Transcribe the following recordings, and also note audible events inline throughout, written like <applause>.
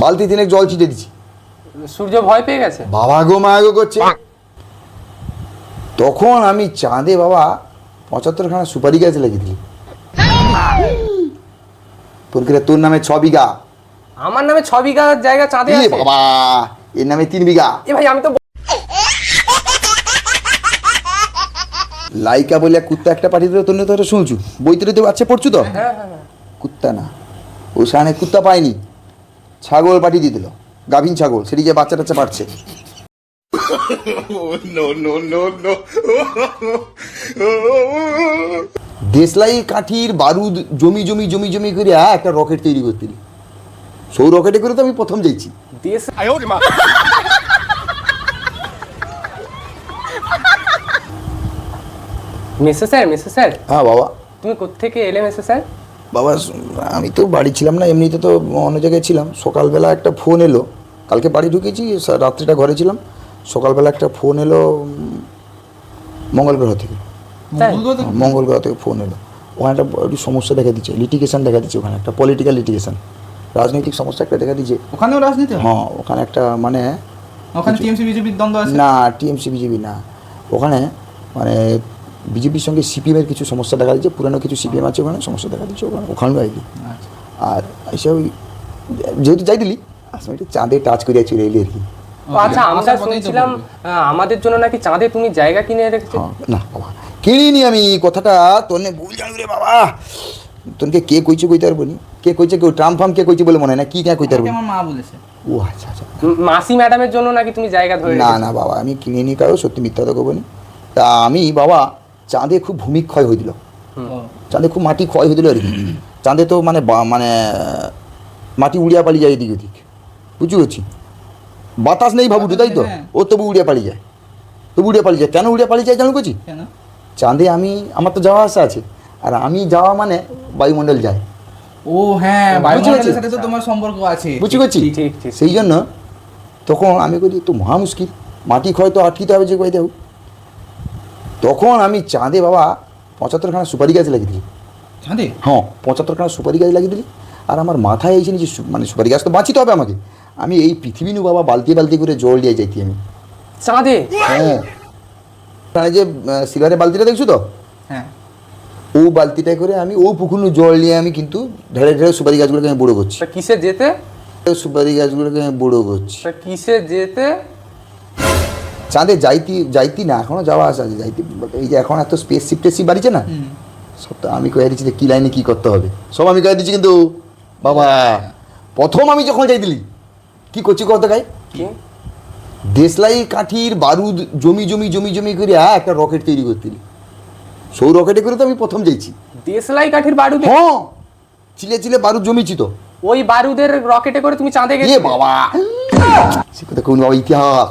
বালতি তিনে জল ছিটে দিচ্ছি। সূর্য ভয় পেয়ে গেছে? বাবা গো মা গো করছে। তখন আমি চাঁদে বাবা পঁচাত্তরখানা সুপারি গাছ লাগিয়ে দিলি তোর কিরে তোর নামে ছ বিঘা। আমার নামে ছ বিঘা জায়গা চাঁদে আছে? বাবা এর নামে তিন বিঘা। এ ভাই আমি তো লাইকা বলে কুত্তা একটা পাঠিয়ে দিল তোর নিয়ে তো এটা শুনছু। বইতে তো বাচ্চা পড়ছু তো? হ্যাঁ হ্যাঁ হ্যাঁ। কুত্তা না। ও সামনে কুত্তা পায়নি। ছাগল পাঠিয়ে দিয়ে দিল। গাভিন ছাগল সেটি যে বাচ্চা টাচ্চা পাচ্ছে দেশলাই কাঠির বারুদ জমি জমি জমি জমি করে একটা রকেট তৈরি করতে দিল। সৌ রকেটে করে তো আমি প্রথম যাইছি। মেসে স্যার মেসে স্যার। হ্যাঁ বাবা। তুমি কোত্থেকে এলে মেসে স্যার? বাবা আমি তো বাড়ি ছিলাম না এমনিতে তো অন্য জায়গায় ছিলাম। সকালবেলা একটা ফোন এলো। কালকে বাড়ি ঢুকেছি রাত্রিটা ঘরে ছিলাম। সকালবেলা একটা ফোন এলো মঙ্গল গ্রহ থেকে। মঙ্গল গ্রহ থেকে? ফোন এলো। ওখানে একটা একটু সমস্যা দেখা দিচ্ছে লিটিগেশন দেখা দিচ্ছে ওখানে একটা পলিটিক্যাল লিটিগেশন রাজনৈতিক সমস্যা একটা দেখা দিচ্ছে। ওখানেও রাজনীতি হ্যাঁ? ওখানে একটা মানে ওখানে টিএমসি বিজেপির দ্বন্দ্ব আছে? না টিএমসি বিজেপি না। ওখানে মানে বিজেপির সঙ্গে সিপিএমের কিছু সমস্যা দেখা দিচ্ছে পুরানো কিছু সিপিএম আছে ওখানে সমস্যা দেখা দিচ্ছে ওখানে কি। আচ্ছা। আর এসে ওই যেহেতু যাই দিলি আসলে একটু চাঁদে টাচ করিয়া চলে এলি আর কি। আচ্ছা আমরা আসার শুনছিলাম আমাদের জন্য নাকি চাঁদে তুমি জায়গা কিনে রেখেছো? হ্যাঁ, না বাবা কিনিনি আমি কথাটা তোর নে ভুল জানি রে বাবা। তোনকে কে কইছে কইতে পারব নি? কে কইছে কেউ ট্রাম ফাম কে কইছে বলে মনে হয় না? কি কে কইতে পারব আমার মা বলেছে। ও আচ্ছা আচ্ছা। মাসি ম্যাডামের জন্য নাকি তুমি জায়গা ধরে না না বাবা আমি কিনিনি কারও সত্যি মিথ্যা তো করব তা আমি বাবা চাঁদে খুব ভূমিক্ষয় হয়েছিল চাঁদে খুব মাটি ক্ষয় হয়েছিল আর কি। চাঁদে তো মানে বা- মানে মাটি উড়িয়া পালিয়ে যায় এদিক ওদিক। বুঝতে পারছি? বাতাস নেই ভাবুটু তাই তো? হ্যাঁ। ও তবু উড়িয়া পালিয়ে যায়। তবু উড়িয়া পালিয়ে যায়। কেন উড়িয়া পালিয়ে যায় জানো করছি চাঁদে আমি আমার তো যাওয়া আসা আছে। আর আমি যাওয়া মানে বায়ুমণ্ডল যায়। ও হ্যাঁ বায়ুমণ্ডলের সাথে তো তোমার সম্পর্ক আছে। বুঝতে পারছি। সেই জন্য তখন আমি করি তো মহা মুশকিল। মাটি ক্ষয় তো আটকিতে হবে যে কই দেব তখন আমি চাঁদে বাবা পঁচাত্তরখানা সুপারি গাছ লাগিয়ে দিলি। চাঁদে? হ্যাঁ পঁচাত্তরখানা সুপারি গাছ লাগিয়ে দিলি। আর আমার মাথায় এসে যে সু- মানে সুপারি গাছ তো বাঁচিতে হবে আমাকে। আমি এই পৃথিবী নু বাবা বালতি বালতি করে জল দিয়ে যাইতি আমি। চাঁদে? হ্যাঁ। যে সিলভারের বালতিটা দেখছ তো? হ্যাঁ। ও বালতিটা করে আমি ও পুকুর জল নিয়ে আমি কিন্তু ঢেড়ে ঢেলে সুপারি গাছগুলোকে আমি বড়ো করছি। কিসে যেতে? সুপারি গাছগুলোকে আমি বড়ো করছি। কিসে যেতে? চাঁদে যাইতি যাইতি না এখনও যাওয়া আসা আছে যাইতি। এই যে এখন এত স্পেস শিপ টেসিপ বাড়িছে না সব তো আমি কয়ে দিচ্ছি যে কী লাইনে কী করতে হবে। সব আমি কয়ে দিচ্ছি কিন্তু বাবা প্রথম আমি যখন যাই দিলি কী করছি কত গাই? দেশলাই কাঠির বারুদ জমি জমি জমি জমি করে আ, একটা রকেট তৈরি করতিলি। সৌ রকেটে করে তো আমি প্রথম যাইছি। দেশলাই কাঠির বারুদ? হ্যাঁ চিলে চিলে বারুদ জমিছি তো। ওই বারুদের রকেটে করে তুমি চাঁদে এ বাবা! সে কথা কোন বাবা ইতিহাস।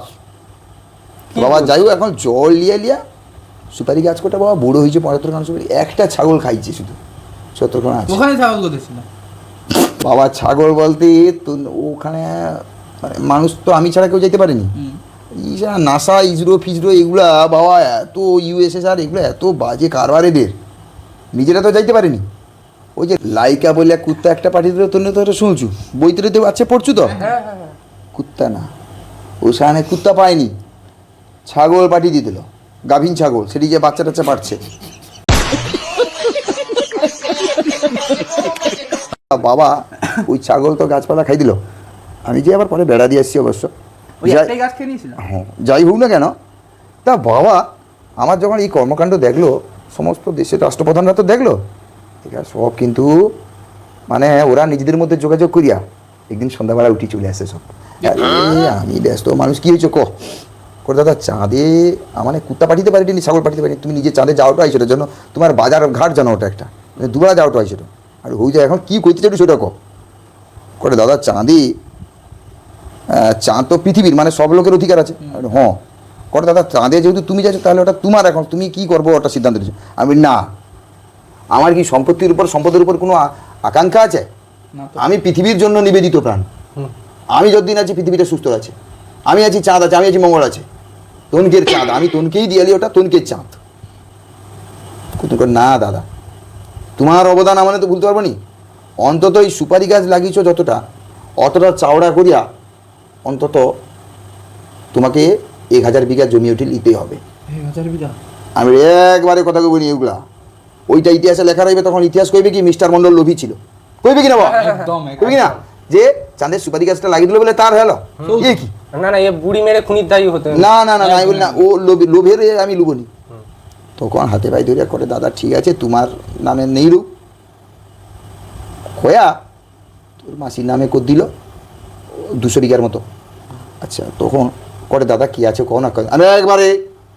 বাবা যাই হোক এখন জল লিয়া লিয়া সুপারি গাছ কটা বাবা বড় হয়েছে পঁচাত্তর খান সুপারি। একটা ছাগল খাইছে শুধু সত্তর খান আছে। ওখানে ছাগল বাবা ছাগল বলতে তো ওখানে মানে মানুষ তো আমি ছাড়া কেউ যেতে পারেনি। ইসা নাসা ইসরো ফিসরো এগুলা বাবা এত ইউএসএসআর এগুলো এত বাজে কারবার এদের। নিজেরা তো যাইতে পারেনি। ওই যে লাইকা বলে কুত্তা একটা পাঠিয়ে দিল তোর তো শুনছু? বইতে বাচ্চা পড়ছু তো? হ্যাঁ হ্যাঁ হ্যাঁ। কুত্তা না। ও সামনে কুত্তা পায়নি। ছাগল পাঠিয়ে দিয়ে দিল। গাভিন ছাগল সেটি যে বাচ্চা টাচ্চা পারছে। <laughs> বাবা ওই ছাগল তো গাছপালা খাই দিল। আমি যে আবার পরে বেড়া দিয়ে আসছি অবশ্য। হ্যাঁ যাই হোক না কেন তা বাবা আমার যখন এই কর্মকাণ্ড দেখল সমস্ত দেশের রাষ্ট্রপ্রধানরা তো দেখল আছে সব কিন্তু মানে ওরা নিজেদের মধ্যে যোগাযোগ করিয়া একদিন সন্ধ্যাবেলা উঠি চলে আসে সব। আমি ব্যস্ত মানুষ কি হয়েছে কো? করে দাদা চাঁদে আমার কুত্তা পাঠিয়ে পারিনি ছাগল পাঠিয়ে পারিনি তুমি নিজে চাঁদে যাওয়াটা আইছো জন্য তোমার বাজার ঘাট জানো ওটা একটা মানে দুবেলা যাওয়াটা আইছো আর হয়ে যায় এখন কি করতে চাইছো সেটা কো করে দাদা চাঁদে চাঁদ তো পৃথিবীর মানে সব লোকের অধিকার আছে। হ্যাঁ করে দাদা চাঁদে যেহেতু তুমি যাচ্ছ তাহলে ওটা তোমার এখন তুমি কি করব ওটা সিদ্ধান্ত নিচ্ছ আমি না আমার কি সম্পত্তির উপর সম্পদের উপর কোনো আকাঙ্ক্ষা আছে? আমি পৃথিবীর জন্য নিবেদিত প্রাণ। আমি যতদিন আছি পৃথিবীটা সুস্থ আছে। আমি আছি চাঁদ আছে আমি আছি মঙ্গল আছে। তনকের চাঁদ আমি তনকেই দিয়ালি ওটা তনকের চাঁদ। না দাদা তোমার অবদান আমার তো ভুলতে পারব নি। অন্তত এই সুপারি গাছ লাগিয়েছো যতটা অতটা চাওড়া করিয়া অন্তত তোমাকে এক হাজার বিঘা জমি উঠে নিতে হবে। আমি একবারে কথা কইব নি ওগুলা ওইটা ইতিহাসে লেখা রইবে তখন ইতিহাস কইবে কি মিস্টার মন্ডল লোভী ছিল। কইবে কি না বাবা? একদম কইবি না? যে চাঁদের সুপারি গাছটা লাগিয়ে দিল বলে তার হলো। এ কি? না না এ বুড়ি মেরে খুনির দায়ী হতে না না না আমি বলি না ও লোভে লোভের আমি লুবনি তখন হাতে পায়ে ধরে করে দাদা ঠিক আছে তোমার নামে নেই রূপ খোয়া তোর মাসির নামে কর দিল দুশো বিঘার মতো। আচ্ছা তখন করে দাদা কি আছে কো না আমি একবারে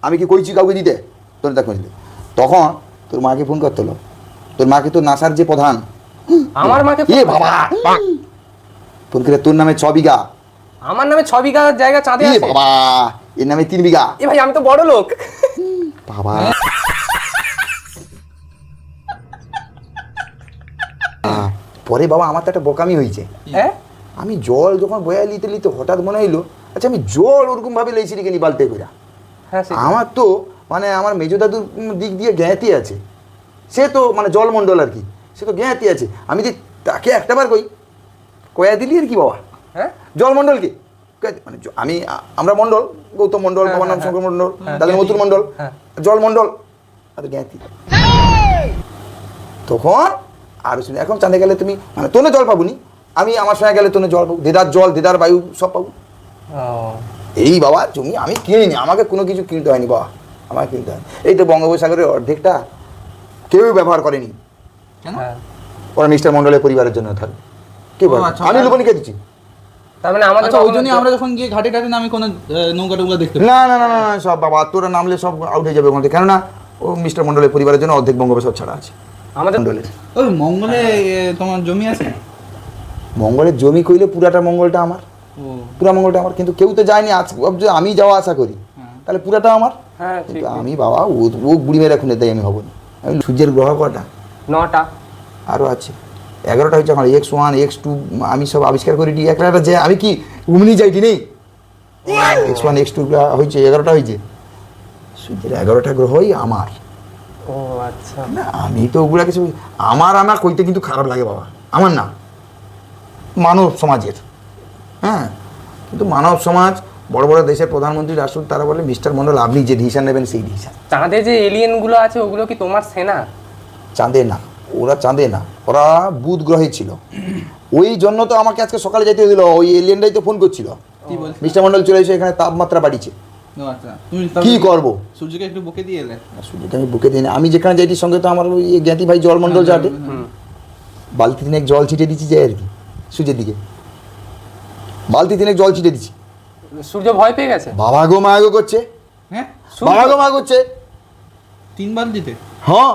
আমি কি কইছি কাউকে দিতে? তোর দেখো তখন তোর মাকে ফোন করতে হলো। তোর মাকে তো নাসার যে প্রধান। আমার মাকে এ বাবা! ফোন করে তোর নামে ছ বিঘা। আমার নামে ছ বিঘা জায়গা চাঁদে এ আছে? বাবা এর নামে তিন বিঘা। এ ভাই আমি তো বড় লোক। বাবা। পরে বাবা আমার তো একটা বোকামি হয়েছে। হ্যাঁ? আমি জল যখন বয়া লিতে লিতে হঠাৎ মনে হইল আচ্ছা আমি জল ওরকম ভাবে লেছি রেখে নি বালতে করে হ্যাঁ আমার তো মানে আমার মেজো দাদুর দিক দিয়ে জ্ঞাতি আছে। সে তো মানে জলমণ্ডল আর কি সে তো জ্ঞাতি আছে। আমি যে তাকে একটাবার কই কয়া দিলি আর কি বাবা? হ্যাঁ? জলমণ্ডল কি? মানে আমি আমরা মণ্ডল গৌতম মণ্ডল বাবার নাম শঙ্কর মণ্ডল দাদা মতুর মণ্ডল হ্যাঁ। জলমণ্ডল আর জ্ঞাতি। তখন আর শুনে এখন চাঁদে গেলে তুমি মানে তোনে জল পাবনি আমি আমার সঙ্গে গেলে তোনে জল পাবো দেদার জল দেদার বায়ু সব পাবো। এই বাবা জমি আমি কিনিনি আমাকে কোনো কিছু কিনতে হয়নি বাবা আমাকে কিনতে হয় এই তো বঙ্গোপসাগরের অর্ধেকটা কেউ ব্যবহার করেনি। হ্যাঁ ওরা মিস্টার মণ্ডলের পরিবারের জন্য থাকবে। কে বলে? আচ্ছা, আমি আর- দিচ্ছি। তার মানে আমাদের আচ্ছা ওই জন্যই আমরা যখন গিয়ে ঘাটে টাটে নামি কোনো নৌকা টৌকা দেখতে না না না না সব বাবা তোরা নামলে সব আউট হয়ে যাবে ওখান থেকে। কেননা ও মিস্টার পরিবারের জন্য অর্ধেক বঙ্গোপসাগর ছাড়া আছে। আমাদের মণ্ডলের। ওই মঙ্গলে তোমার জমি আছে? মঙ্গলের জমি কইলে পুরাটা মঙ্গলটা আমার। পুরা মঙ্গলটা আমার কিন্তু কেউ তো যায়নি আজ। আমি যাওয়া আশা করি। হ্যাঁ। তাহলে পুরাটা আমার। হ্যাঁ আমি বাবা ও ও বুড়ি মেরে খুনে দেয় আমি হব না। আমি সূর্যের গ্রহ কটা? নটা। আরও আছে। এগারোটা হচ্ছে আমার এক্স ওয়ান এক্স টু আমি সব আবিষ্কার করে একটা যে আমি কি ঘুমনি যাইটি নেই? এক্স ওয়ান এক্স টু হয়েছে এগারোটা হয়েছে। সূর্যের এগারোটা গ্রহই আমার। ও আচ্ছা। না আমি তো ওগুলা কিছু আমার আমার কইতে কিন্তু খারাপ লাগে বাবা। আমার না। মানব সমাজের। হ্যাঁ? কিন্তু মানব সমাজ বড় বড় দেশের প্রধানমন্ত্রী রাষ্ট্রপতি তারা বলে মিস্টার মন্ডল আপনি যে ডিসিশন নেবেন সেই ডিসিশন চাঁদে যে এলিয়েনগুলো আছে ওগুলো কি তোমার সেনা? চাঁদে না। ওরা চাঁদে না ওরা বুধ গ্রহে ছিল। ওই জন্য তো আমাকে আজকে সকালে যেতে দিল ওই এলিয়েনটাই তো ফোন করছিল। কি মিস্টার মন্ডল চলে এসে এখানে তাপমাত্রা বাড়িছে আচ্ছা কি করব? সূর্যকে একটু বকে দিয়ে এলে। সূর্যটা আমি বুকে দিই আমি যেখানে যাইটির সঙ্গে তো আমার ওই জ্ঞাতি ভাই জলমন্ডল যাটে হুম বালতি তিনেক জল ছিটে দিচ্ছি যাই আর কি সূর্যের দিকে। বালতি তিনেক জল ছিটে দিচ্ছি। সূর্য ভয় পেয়ে গেছে? বাবা গো মা গো করছে। হ্যাঁ বাবা গো মা করছে। তিনবার দিতে হ্যাঁ।